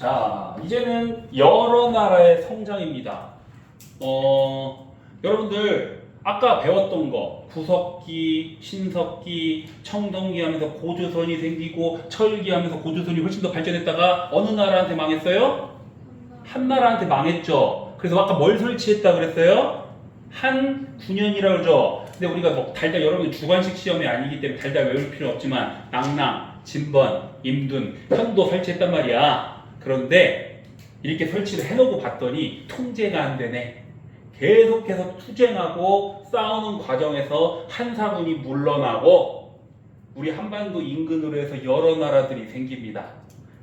자, 이제는 여러 나라의 성장입니다. 어, 여러분들 아까 배웠던 거 구석기, 신석기, 청동기 하면서 고조선이 생기고 철기 하면서 고조선이 훨씬 더 발전했다가 어느 나라한테 망했어요? 한 나라한테 망했죠. 그래서 아까 뭘 설치했다 그랬어요? 한 9년이라고 그러죠. 근데 우리가 뭐 달달 여러분 주관식 시험이 아니기 때문에 달달 외울 필요 없지만 낭랑, 진번, 임둔, 현도 설치했단 말이야. 그런데 이렇게 설치를 해놓고 봤더니 통제가 안 되네. 계속해서 투쟁하고 싸우는 과정에서 한사군이 물러나고 우리 한반도 인근으로 해서 여러 나라들이 생깁니다.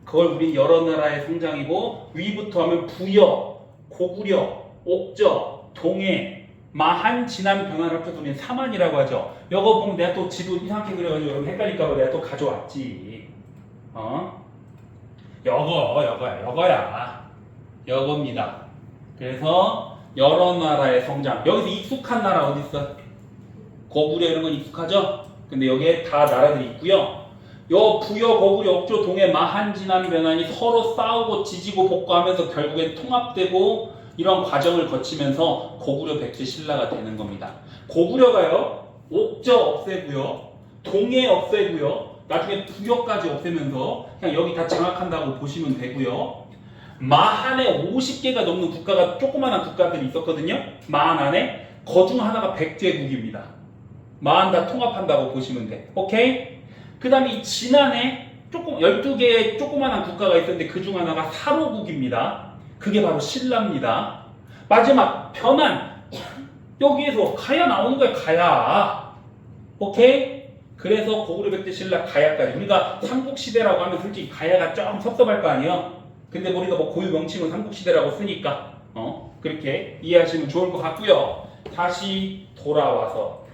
그걸 우린 여러 나라의 성장이고 위부터 하면 부여, 고구려, 옥저, 동해, 마한, 진안, 변화를 합쳐서 우리는 사만이라고 하죠. 이거 보면 내가 또 지도 이상하게 그려가지고 여러분 헷갈릴까봐 내가 또 가져왔지. 어? 여거, 여거야, 여거야. 여거입니다. 그래서 여러 나라의 성장. 여기서 익숙한 나라 어디 있어? 고구려 이런 건 익숙하죠? 근데 여기에 다 나라들이 있고요. 요 부여, 고구려, 옥조, 동해, 마한, 진안, 변환이 서로 싸우고 지지고 복구하면서 결국엔 통합되고 이런 과정을 거치면서 고구려 백제 신라가 되는 겁니다. 고구려가요, 옥저 없애고요, 동해 없애고요, 나중에 부여까지 없애면서 그냥 여기 다 장악한다고 보시면 되고요. 마한에 50개가 넘는 국가가 조그마한 국가들이 있었거든요. 마한 안에 거중 하나가 백제국입니다. 마한 다 통합한다고 보시면 돼. 오케이? 그 다음에 이 진안에 조금 12개의 조그마한 국가가 있었는데 그 중 하나가 사로국입니다. 그게 바로 신라입니다. 마지막 변환 여기에서 가야 나오는 거야 가야 오케이? 그래서 고구려 백제 신라 가야까지 우리가 삼국시대라고 하면 솔직히 가야가 좀 섭섭할 거 아니에요? 근데 우리가 뭐 고유 명칭은 삼국시대라고 쓰니까 어 그렇게 이해하시면 좋을 것 같고요 다시 돌아와서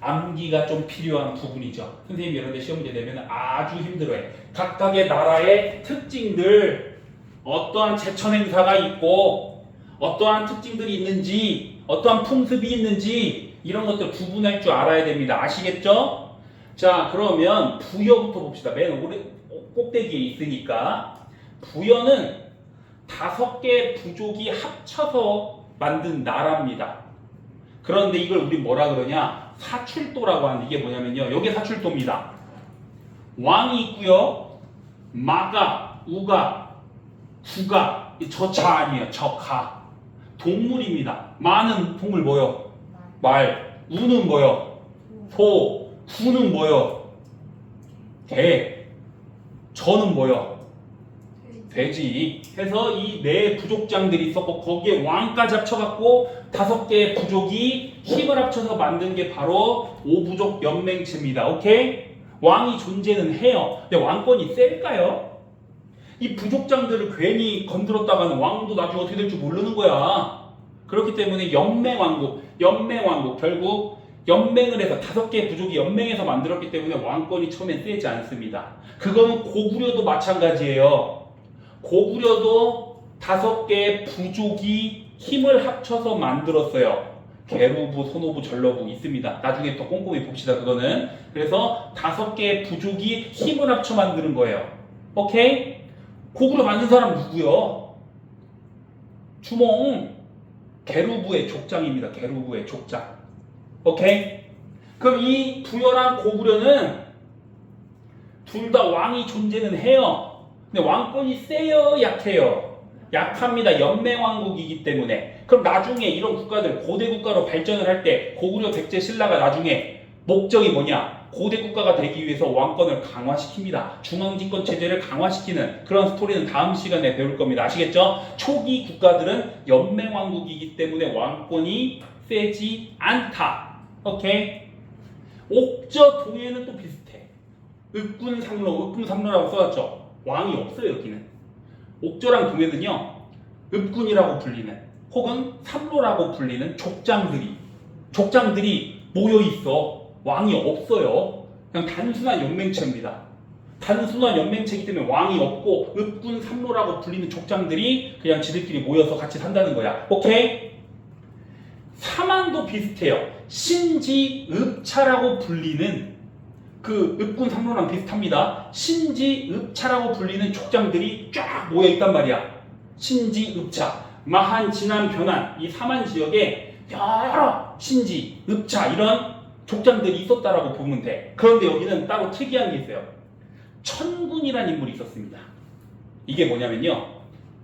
암기가 좀 필요한 부분이죠. 선생님이 이런 데 시험 문제 내면 아주 힘들어해. 각각의 나라의 특징들, 어떠한 제천 행사가 있고, 어떠한 특징들이 있는지, 어떠한 풍습이 있는지, 이런 것들 구분할 줄 알아야 됩니다. 아시겠죠? 자, 그러면 부여부터 봅시다. 맨 오래, 꼭대기에 있으니까. 부여는 다섯 개 부족이 합쳐서 만든 나라입니다. 그런데 이걸 우리 뭐라 그러냐? 사출도라고 하는데 이게 뭐냐면요. 여기 사출도입니다. 왕이 있고요. 마가, 우가, 구가, 이 저차 아니에요. 저가. 동물입니다. 마는 동물 뭐요? 말. 우는 뭐요? 소. 구는 뭐요? 개. 저는 뭐요? 돼지 해서 이 네 부족장들이 있었고 거기에 왕까지 합쳐갖고 다섯 개의 부족이 힘을 합쳐서 만든 게 바로 오부족 연맹체입니다. 오케이? 왕이 존재는 해요. 근데 왕권이 셀까요? 이 부족장들을 괜히 건드렸다가는 왕도 나중에 어떻게 될줄 모르는 거야. 그렇기 때문에 연맹왕국, 연맹왕국 결국 연맹을 해서 다섯 개의 부족이 연맹해서 만들었기 때문에 왕권이 처음엔 세지 않습니다. 그거는 고구려도 마찬가지예요. 고구려도 다섯 개의 부족이 힘을 합쳐서 만들었어요. 게루부, 소노부, 전러부 있습니다. 나중에 더 꼼꼼히 봅시다. 그거는 그래서 다섯 개의 부족이 힘을 합쳐 만드는 거예요. 오케이? 고구려 만든 사람 누구요? 주몽 게루부의 족장입니다. 게루부의 족장. 오케이? 그럼 이 부여랑 고구려는 둘 다 왕이 존재는 해요. 근데 왕권이 세요, 약해요? 약합니다. 연맹왕국이기 때문에. 그럼 나중에 이런 국가들 고대 국가로 발전을 할 때 고구려 백제 신라가 나중에 목적이 뭐냐? 고대 국가가 되기 위해서 왕권을 강화시킵니다. 중앙 집권 체제를 강화시키는 그런 스토리는 다음 시간에 배울 겁니다. 아시겠죠? 초기 국가들은 연맹 왕국이기 때문에 왕권이 세지 않다. 오케이? 옥저 동해는 또 비슷해. 읍군 삼로, 읍군 삼로라고 써놨죠. 왕이 없어요 여기는. 옥저랑 동해는요 읍군이라고 불리는 혹은 삼로라고 불리는 족장들이 족장들이 모여 있어 왕이 없어요. 그냥 단순한 연맹체입니다. 단순한 연맹체이기 때문에 왕이 없고 읍군 삼로라고 불리는 족장들이 그냥 지들끼리 모여서 같이 산다는 거야. 오케이? 사만도 비슷해요. 신지 읍차라고 불리는 그 읍군 상로랑 비슷합니다. 신지 읍차라고 불리는 족장들이 쫙 모여 있단 말이야. 신지 읍차, 마한, 진안, 변안 이 삼한 지역에 여러 신지, 읍차 이런 족장들이 있었다라고 보면 돼. 그런데 여기는 따로 특이한 게 있어요. 천군이라는 인물이 있었습니다. 이게 뭐냐면요.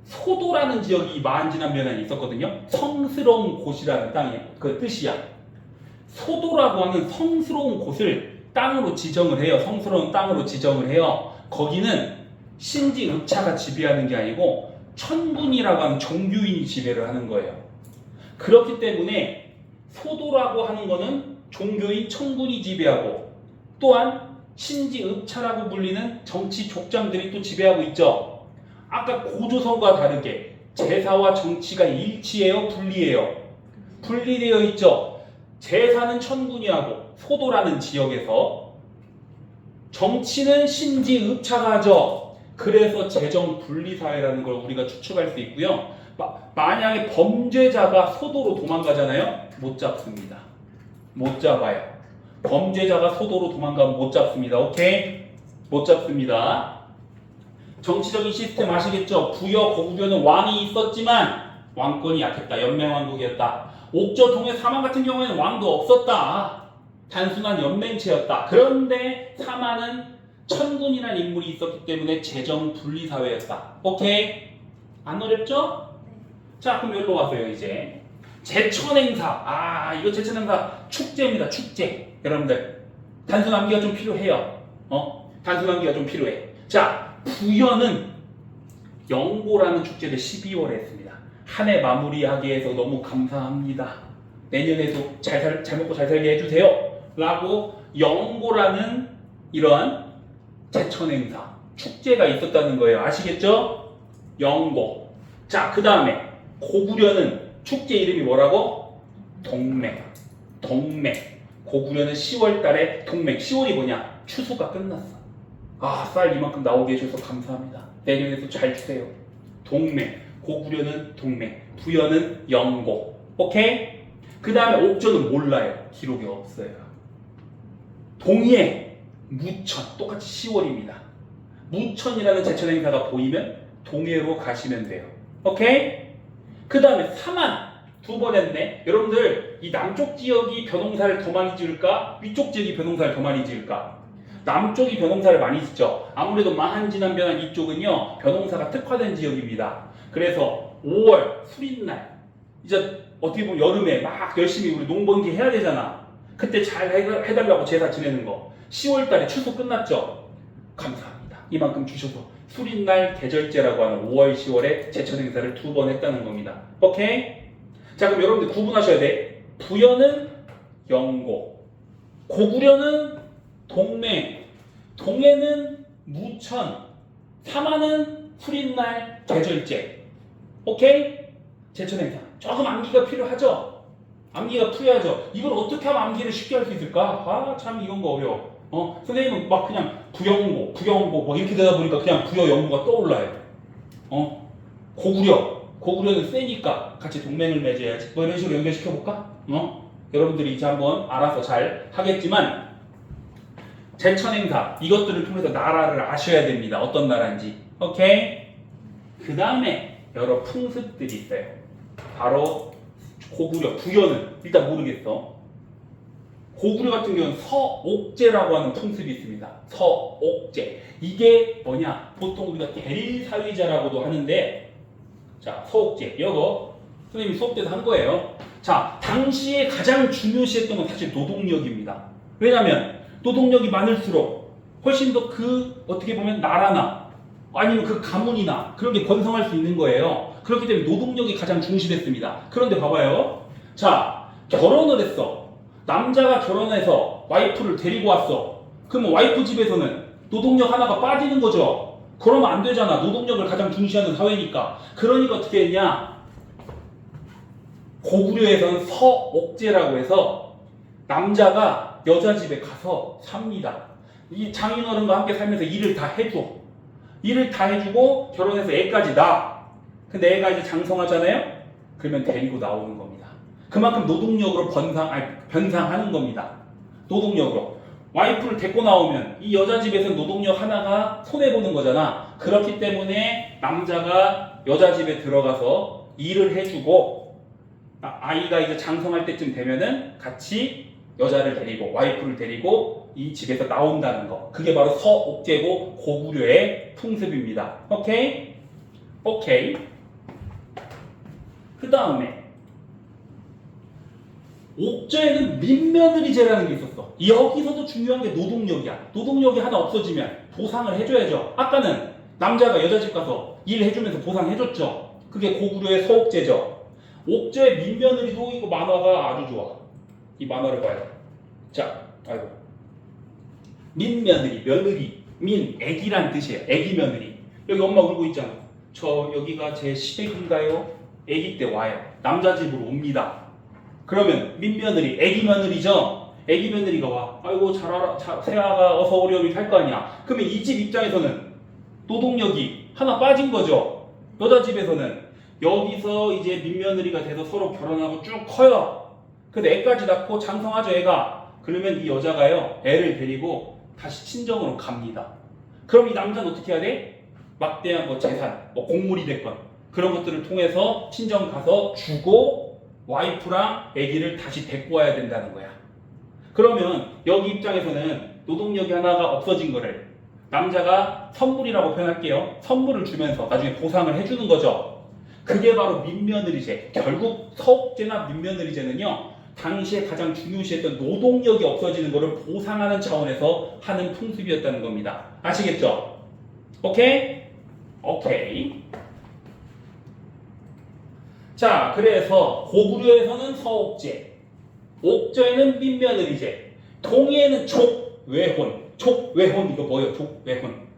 소도라는 지역이 마한진한 변안에 있었거든요. 성스러운 곳이라는 땅이 그 뜻이야. 소도라고 하는 성스러운 곳을 땅으로 지정을 해요. 성스러운 땅으로 지정을 해요. 거기는 신지 읍차가 지배하는 게 아니고 천군이라고 하는 종교인이 지배를 하는 거예요. 그렇기 때문에 소도라고 하는 거는 종교인 천군이 지배하고 또한 신지 읍차라고 불리는 정치 족장들이 또 지배하고 있죠. 아까 고조선과 다르게 제사와 정치가 일치해요, 분리해요. 분리되어 있죠. 제사는 천군이 하고 소도라는 지역에서 정치는 신지 읍차가 하죠. 그래서 재정 분리 사회라는 걸 우리가 추측할 수 있고요. 마- 만약에 범죄자가 소도로 도망가잖아요. 못 잡습니다. 못 잡아요. 범죄자가 소도로 도망가면 못 잡습니다. 오케이? 못 잡습니다. 정치적인 시스템 아시겠죠? 부여 고구려는 왕이 있었지만 왕권이 약했다. 연맹왕국이었다. 옥저 동해 사만 같은 경우에는 왕도 없었다. 단순한 연맹체였다. 그런데 사만은 천군이라는 인물이 있었기 때문에 재정 분리 사회였다. 오케이? 안 어렵죠? 자, 그럼 여기로 와서요, 이제. 제천 행사. 아, 이거 제천 행사 축제입니다. 축제. 여러분들. 단순 암기가 좀 필요해요. 어? 단순 암기가 좀 필요해. 자, 부여는 영고라는 축제를 12월에 했습니다. 한 해 마무리하기 위해서 너무 감사합니다. 내년에도 잘, 살, 잘 먹고 잘 살게 해주세요. 라고 영고라는 이러한 제천 행사, 축제가 있었다는 거예요. 아시겠죠? 영고. 자, 그 다음에 고구려는 축제 이름이 뭐라고? 동맥. 동맥. 고구려는 10월 달에 동맥. 10월이 뭐냐? 추수가 끝났어. 아, 쌀 이만큼 나오게 해줘서 감사합니다. 내년에도 잘 주세요. 동맥. 고구려는 동맥. 부여는 영고. 오케이? 그 다음에 옥조는 몰라요. 기록이 없어요. 동해, 무천. 똑같이 10월입니다. 무천이라는 제천 행사가 보이면 동해로 가시면 돼요. 오케이? 그 다음에 사만. 두 번 했네. 여러분들, 이 남쪽 지역이 변홍사를 더 많이 지을까? 위쪽 지역이 변홍사를 더 많이 지을까? 남쪽이 변홍사를 많이 짓죠. 아무래도 마한진한 변한 이쪽은요, 변홍사가 특화된 지역입니다. 그래서 5월 수린날, 이제 어떻게 보면 여름에 막 열심히 우리 농번기 해야 되잖아. 그때 잘 해- 해달라고 제사 지내는 거. 10월 달에 추수 끝났죠. 감사합니다. 이만큼 주셔서 수린날 계절제라고 하는 5월, 10월에 제천 행사를 두 번 했다는 겁니다. 오케이? 자, 그럼 여러분들 구분하셔야 돼. 부여는 영고, 고구려는 동맹, 동해는 무천, 사마는 수린날 계절제. 오케이? 제천 행사. 조금 암기가 필요하죠? 암기가 필요하죠? 이걸 어떻게 하면 암기를 쉽게 할 수 있을까? 아, 참 이건 거 어려워. 어? 선생님은 막 그냥 부영고, 부영고 뭐 이렇게 되다 보니까 그냥 부여 영고가 떠올라요. 어? 고구려. 고구려는 세니까 같이 동맹을 맺어야지. 뭐 이런 식으로 연결시켜 볼까? 어? 여러분들이 이제 한번 알아서 잘 하겠지만 제천 행사 이것들을 통해서 나라를 아셔야 됩니다. 어떤 나라인지. 오케이? 그 다음에 여러 풍습들이 있어요. 바로 고구려, 부여는 일단 모르겠어. 고구려 같은 경우는 서옥제라고 하는 풍습이 있습니다. 서옥제. 이게 뭐냐? 보통 우리가 대릴사위자라고도 하는데, 자, 서옥제. 이거 선생님이 수업 때도 한 거예요. 자, 당시에 가장 중요시했던 건 사실 노동력입니다. 왜냐하면 노동력이 많을수록 훨씬 더 그 어떻게 보면 나라나 아니면 그 가문이나 그런 게 번성할 수 있는 거예요. 그렇기 때문에 노동력이 가장 중시됐습니다. 그런데 봐봐요. 자, 결혼을 했어. 남자가 결혼해서 와이프를 데리고 왔어. 그러면 와이프 집에서는 노동력 하나가 빠지는 거죠. 그러면 안 되잖아. 노동력을 가장 중시하는 사회니까. 그러니까 어떻게 했냐? 고구려에서는 서옥제라고 해서 남자가 여자 집에 가서 삽니다. 이 장인어른과 함께 살면서 일을 다 해줘. 일을 다 해주고 결혼해서 애까지 낳아. 근데 애가 이제 장성하잖아요? 그러면 데리고 나오는 겁니다. 그만큼 노동력으로 번상, 변상하는 겁니다. 노동력으로. 와이프를 데리고 나오면 이 여자 집에서 노동력 하나가 손해 보는 거잖아. 그렇기 때문에 남자가 여자 집에 들어가서 일을 해주고 아- 아이가 이제 장성할 때쯤 되면은 같이 여자를 데리고 와이프를 데리고 이 집에서 나온다는 거. 그게 바로 서옥제고 고구려의 풍습입니다. 오케이? 오케이. 그 다음에 옥저에는 민며느리제라는 게 있었어. 여기서도 중요한 게 노동력이야. 노동력이 하나 없어지면 보상을 해줘야죠. 아까는 남자가 여자 집 가서 일해주면서 보상해줬죠. 그게 고구려의 서옥제죠. 옥저의 민며느리도 이거 만화가 아주 좋아. 이 만화를 봐요. 자, 아이고. 민며느리, 며느리, 민, 애기란 뜻이에요. 애기 며느리. 여기 엄마 울고 있잖아. 저 여기가 제 시댁인가요? 애기 때 와요. 남자 집으로 옵니다. 그러면 민며느리, 애기 며느리죠? 애기 며느리가 와. 아이고 잘하라, 자, 세아가 어서 오렴이 할거 아니야. 그러면 이 집 입장에서는 노동력이 하나 빠진 거죠. 여자 집에서는 여기서 이제 민며느리가 돼서 서로 결혼하고 쭉 커요. 근데 애까지 낳고 장성하죠, 애가. 그러면 이 여자가요, 애를 데리고 다시 친정으로 갑니다. 그럼 이 남자는 어떻게 해야 돼? 막대한 뭐 재산, 뭐 곡물이 됐건 그런 것들을 통해서 친정 가서 주고 와이프랑 아기를 다시 데리고 와야 된다는 거야. 그러면 여기 입장에서는 노동력이 하나가 없어진 거를 남자가 선물이라고 표현할게요. 선물을 주면서 나중에 보상을 해주는 거죠. 그게 바로 민며느리제. 결국 서옥제나 민며느리제는요. 당시에 가장 중요시했던 노동력이 없어지는 것을 보상하는 차원에서 하는 풍습이었다는 겁니다. 아시겠죠? 오케이? 오케이. 자, 그래서 고구려에서는 서옥제, 옥저에는 민며느리제, 동해에는 족외혼. 족외혼 이거 뭐예요? 족외혼.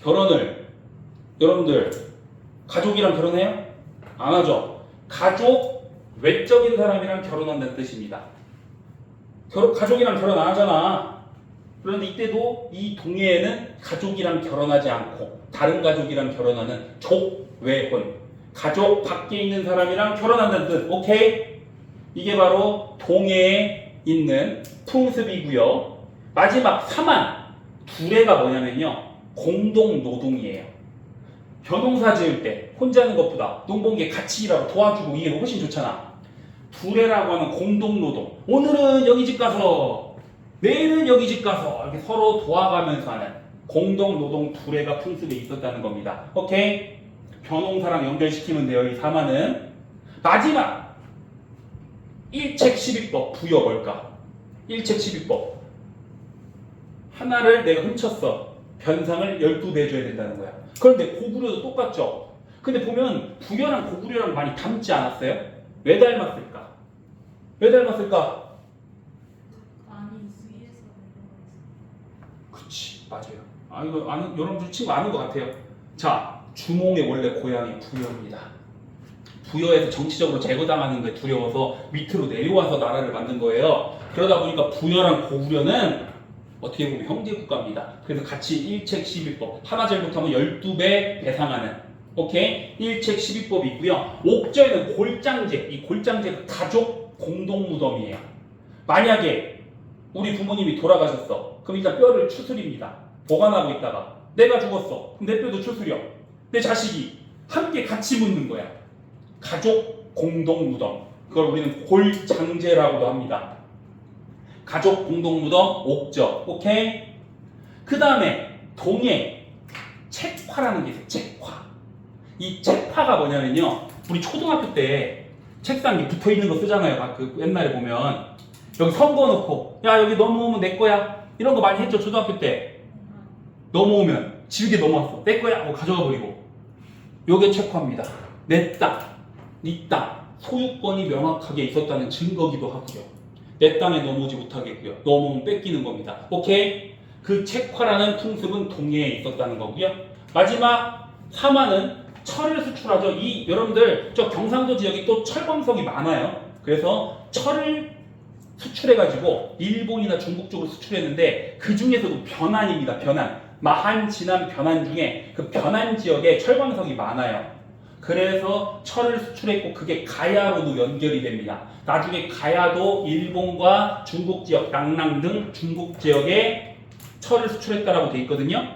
결혼을 여러분들 가족이랑 결혼해요? 안 하죠. 가족 외적인 사람이랑 결혼한다는 뜻입니다. 결혼, 가족이랑 결혼 안 하잖아. 그런데 이때도 이 동해에는 가족이랑 결혼하지 않고 다른 가족이랑 결혼하는 족외혼. 가족 밖에 있는 사람이랑 결혼한다는 뜻. 오케이? 이게 바로 동해에 있는 풍습이고요. 마지막 사만 둘레가 뭐냐면요. 공동 노동이에요. 벼농사 지을 때 혼자 하는 것보다 농번기에 같이 일하고 도와주고 이게 훨씬 좋잖아. 두레라고 하는 공동 노동. 오늘은 여기 집 가서 내일은 여기 집 가서 이렇게 서로 도와가면서 하는 공동 노동 두레가 풍습에 있었다는 겁니다. 오케이? 벼농사랑 연결시키면 돼요. 이 사만은 마지막 일책 12법 부여 뭘까? 일책 12법 하나를 내가 훔쳤어. 변상을 12배 줘야 된다는 거야. 그런데 고구려도 똑같죠. 근데 보면 부여랑 고구려랑 많이 닮지 않았어요? 왜 닮았을까? 왜 닮았을까? 그치 맞아요. 아 이거 아는 여러분들 친구 아는 것 같아요. 자 주몽의 원래 고향이 부여입니다. 부여에서 정치적으로 제거당하는 게 두려워서 밑으로 내려와서 나라를 만든 거예요. 그러다 보니까 부여랑 고구려는 어떻게 보면 형제 국가입니다. 그래서 같이 일책 12법 하나 잘못하면 12배 배상하는 오케이 일책 12법이 있고요. 옥저에는 골장제 이 골장제가 가족 공동 무덤이에요. 만약에 우리 부모님이 돌아가셨어. 그럼 일단 뼈를 추스립니다. 보관하고 있다가 내가 죽었어. 그럼 내 뼈도 추스려. 내 자식이 함께 같이 묻는 거야. 가족 공동 무덤. 그걸 우리는 골장제라고도 합니다. 가족 공동 무덤 옥저. 오케이? 그 다음에 동해 책화라는 게 있어요. 책화. 이 책화가 뭐냐면요. 우리 초등학교 때 책상에 붙어 있는 거 쓰잖아요. 막그 옛날에 보면 여기 선거 놓고 야 여기 넘어오면 내 거야 이런 거 많이 했죠 초등학교 때 넘어오면 지우개 넘어왔어 내 거야 하고 가져가 버리고 요게 책화입니다. 내 땅, 네 땅 소유권이 명확하게 있었다는 증거기도 하고요. 내 땅에 넘어오지 못하겠고요. 넘어오면 뺏기는 겁니다. 오케이? 그 책화라는 풍습은 동해에 있었다는 거고요. 마지막 사마는 철을 수출하죠. 이 여러분들 저 경상도 지역이 또 철광석이 많아요. 그래서 철을 수출해가지고 일본이나 중국 쪽으로 수출했는데 그 중에서도 변환입니다. 변환. 마한, 진안, 변환 중에 그 변환 지역에 철광석이 많아요. 그래서 철을 수출했고 그게 가야로도 연결이 됩니다. 나중에 가야도 일본과 중국 지역, 낭랑 등 중국 지역에 철을 수출했다라고 돼 있거든요.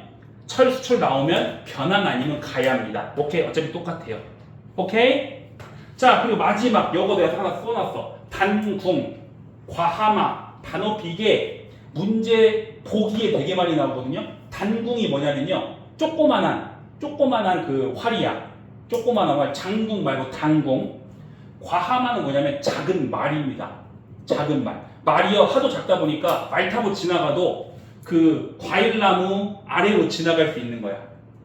철 수출 나오면 변환 아니면 가야입니다. 오케이 어차피 똑같아요. 오케이? 자 그리고 마지막 요거 내가 하나 써놨어. 단궁, 과하마, 단어피 이게 문제 보기에 되게 많이 나오거든요. 단궁이 뭐냐면요. 조그만한 조그만한 그 활이야. 조그만한 활, 장궁 말고 단궁. 과하마는 뭐냐면 작은 말입니다. 작은 말. 말이요 하도 작다 보니까 말 타고 지나가도 그 과일나무 아래로 지나갈 수 있는 거야.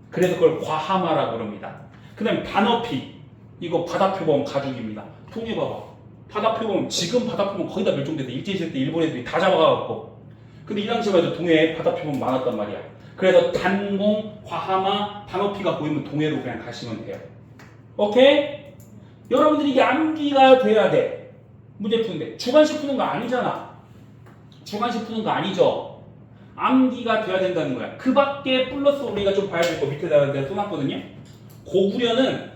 그래서 그걸 과하마라고 그럽니다. 그 다음에 반어피. 이거 바다표범 가죽입니다. 통해 봐봐. 바다표범, 지금 바다표범 거의 다 멸종돼서 일제시대 때 일본 애들이 다 잡아가갖고. 근데 이 당시만 해도 동해에 바다표범 많았단 말이야. 그래서 단공, 과하마, 반어피가 보이면 동해로 그냥 가시면 돼요. 오케이? 여러분들이 이게 암기가 돼야 돼. 문제 푸는데. 주관식 푸는 거 아니잖아. 주관식 푸는 거 아니죠. 암기가 돼야 된다는 거야. 그 밖에 플러스 우리가 좀 봐야 될 거 밑에다가 내가 써놨거든요. 고구려는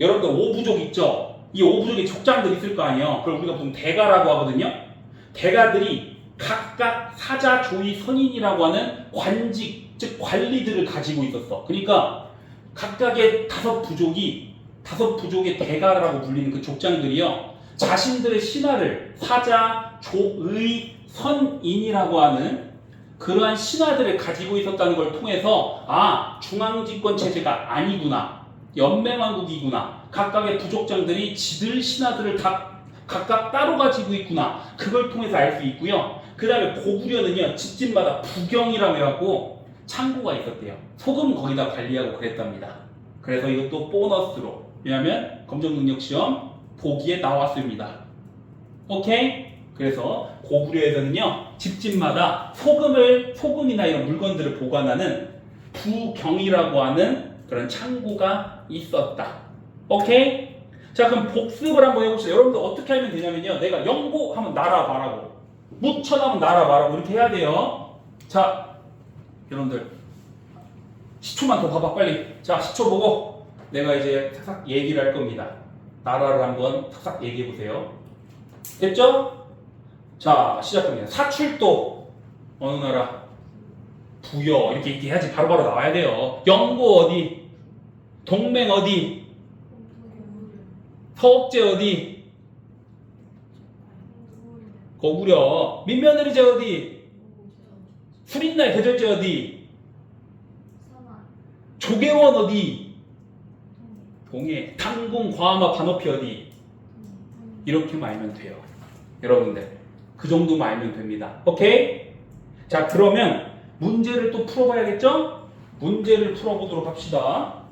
여러분들 오부족 있죠? 이 오부족에 족장들 있을 거 아니에요. 그걸 우리가 보면 대가라고 하거든요. 대가들이 각각 사자, 조이, 선인이라고 하는 관직, 즉 관리들을 가지고 있었어. 그러니까 각각의 다섯 부족이 다섯 부족의 대가라고 불리는 그 족장들이요. 자신들의 신하를 사자, 조의, 선인이라고 하는 그러한 신하들을 가지고 있었다는 걸 통해서 아 중앙집권 체제가 아니구나 연맹왕국이구나 각각의 부족장들이 지들 신하들을 다 각각 따로 가지고 있구나 그걸 통해서 알 수 있고요 그 다음에 고구려는요 집집마다 부경이라고 해갖고 창고가 있었대요 소금 거기다 관리하고 그랬답니다 그래서 이것도 보너스로 왜냐하면 검정능력시험 보기에 나왔습니다 오케이 그래서 고구려에서는요 집집마다 소금을 소금이나 이런 물건들을 보관하는 부경이라고 하는 그런 창고가 있었다. 오케이? 자 그럼 복습을 한번 해봅시다. 여러분들 어떻게 하면 되냐면요. 내가 영고 나라 말하고 하면 나라 말하고 이렇게 해야 돼요. 자 여러분들 10초만 더 봐봐 빨리. 자 10초 보고 내가 이제 탁탁 얘기를 할 겁니다. 나라를 한번 탁탁 얘기해 보세요. 됐죠? 자 시작합니다. 사출도 어느 나라? 부여 이렇게 이렇게 해야지 바로 바로 나와야 돼요. 영고 어디? 동맹 어디? 서옥제 어디? 고구려 민며느리제 어디? 수린날 대절제 어디? 조계원 어디? 동해 당궁 과하마 반어피 어디? 이렇게만 알면 돼요. 여러분들 그 정도만 알면 됩니다. 오케이? 자 그러면 문제를 또 풀어봐야겠죠? 문제를 풀어보도록 합시다.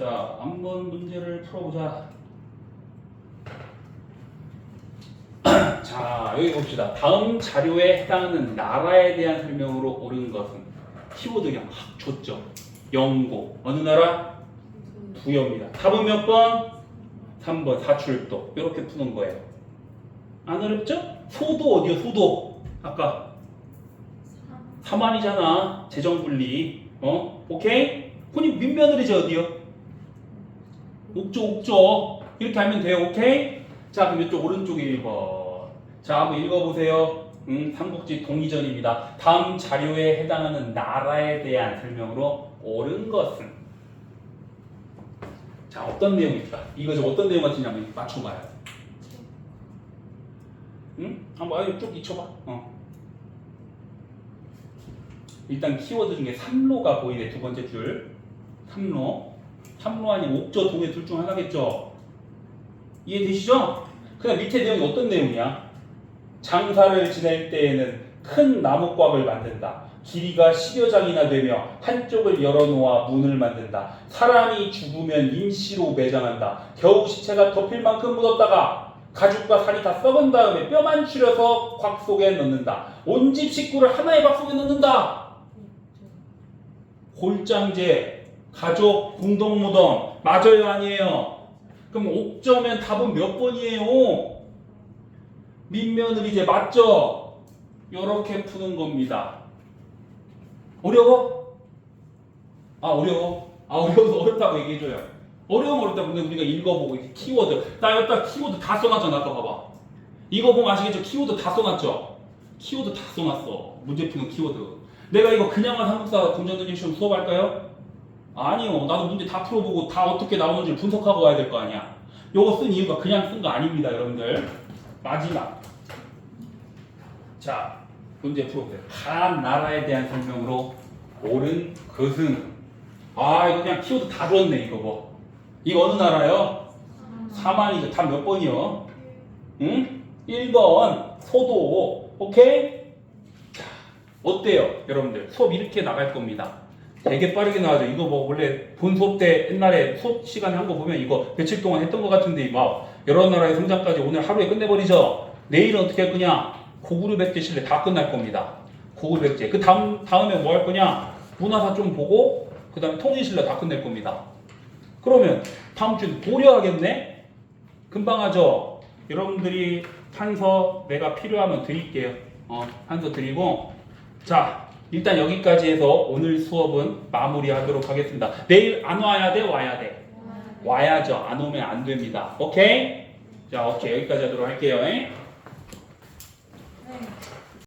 자, 한번 문제를 풀어보자. 자, 여기 봅시다. 다음 자료에 해당하는 나라에 대한 설명으로 옳은 것은 키워드 그냥 확 줬죠. 영고. 어느 나라? 부여입니다. 답은 몇 번? 3번 사출도. 이렇게 푸는 거예요. 안 어렵죠? 소도 어디요? 소도. 아까 사만이잖아. 재정분리. 어? 오케이? 혼이 민며느리지 어디요? 옥조 옥조. 이렇게 하면 돼요. 오케이? 자 그럼 이쪽 오른쪽에 1번 자 한번 읽어보세요. 음, 삼국지 동의전입니다. 다음 자료에 해당하는 나라에 대한 설명으로 옳은 것은? 자 어떤 내용일까? 이거 좀 어떤 내용 같은지 한번 맞춰봐요. 응? 한번 아니, 쭉 잊혀봐. 어. 일단 키워드 중에 삼로가 보이네. 두 번째 줄. 삼로 삼로 아니면 옥저 동해 둘 중 하나겠죠. 이해되시죠? 그다음 밑에 내용이 어떤 내용이야? 장사를 지낼 때에는 큰 나무꽉을 만든다. 길이가 10여 장이나 되며 한쪽을 열어놓아 문을 만든다. 사람이 죽으면 임시로 매장한다. 겨우 시체가 덮일 만큼 묻었다가 가죽과 살이 다 썩은 다음에 뼈만 추려서 곽 속에 넣는다. 온 집 식구를 하나의 곽 속에 넣는다. 골장제 가족 공동무덤 맞아요 아니에요? 그럼 옥점엔 답은 몇 번이에요? 민며느리제 맞죠? 이렇게 푸는 겁니다. 어려워? 아 어려워? 아 어려워서 어렵다고 얘기해줘요. 어려우면 어렵다. 근데 우리가 읽어보고 이렇게 키워드 나 여기다 키워드 다 써놨잖아 아까 봐봐. 이거 보면 아시겠죠? 키워드 다 써놨죠? 키워드 다 써놨어. 문제 푸는 키워드. 내가 이거 그냥한 한국사 동전들리 시험 수업할까요? 아니요. 나도 문제 다 풀어보고 다 어떻게 나오는지 분석하고 와야 될 거 아니야. 요거 쓴 이유가 그냥 쓴 거 아닙니다, 여러분들. 마지막. 자, 문제 풀어보세요. 한 나라에 대한 설명으로 옳은 것은 아 이거 그냥 키워드 다 줬네 이거 뭐. 이거 어느 나라요? 사만이죠. 답몇 번이요? 응? 1번 소도. 오케이? 자, 어때요? 여러분들 수업 이렇게 나갈 겁니다. 되게 빠르게 나와죠. 이거 뭐 원래 본 수업 때 옛날에 수업 시간에 한 거 보면 이거 며칠 동안 했던 것 같은데 막 여러 나라의 성장까지 오늘 하루에 끝내버리죠. 내일은 어떻게 할 거냐? 고구려 백제 실내 다 끝날 겁니다. 고구려 백제. 그 다음 다음에 뭐 할 거냐? 문화사 좀 보고 그 다음에 통일 실내 다 끝낼 겁니다. 그러면 다음 주에 고려하겠네? 금방 하죠. 여러분들이 판서 내가 필요하면 드릴게요. 어, 판서 드리고 자 일단 여기까지 해서 오늘 수업은 마무리하도록 하겠습니다. 내일 안 와야 돼? 와야 돼? 와야죠. 안 오면 안 됩니다. 오케이? 자, 오케이. 여기까지 하도록 할게요. 잉? 네.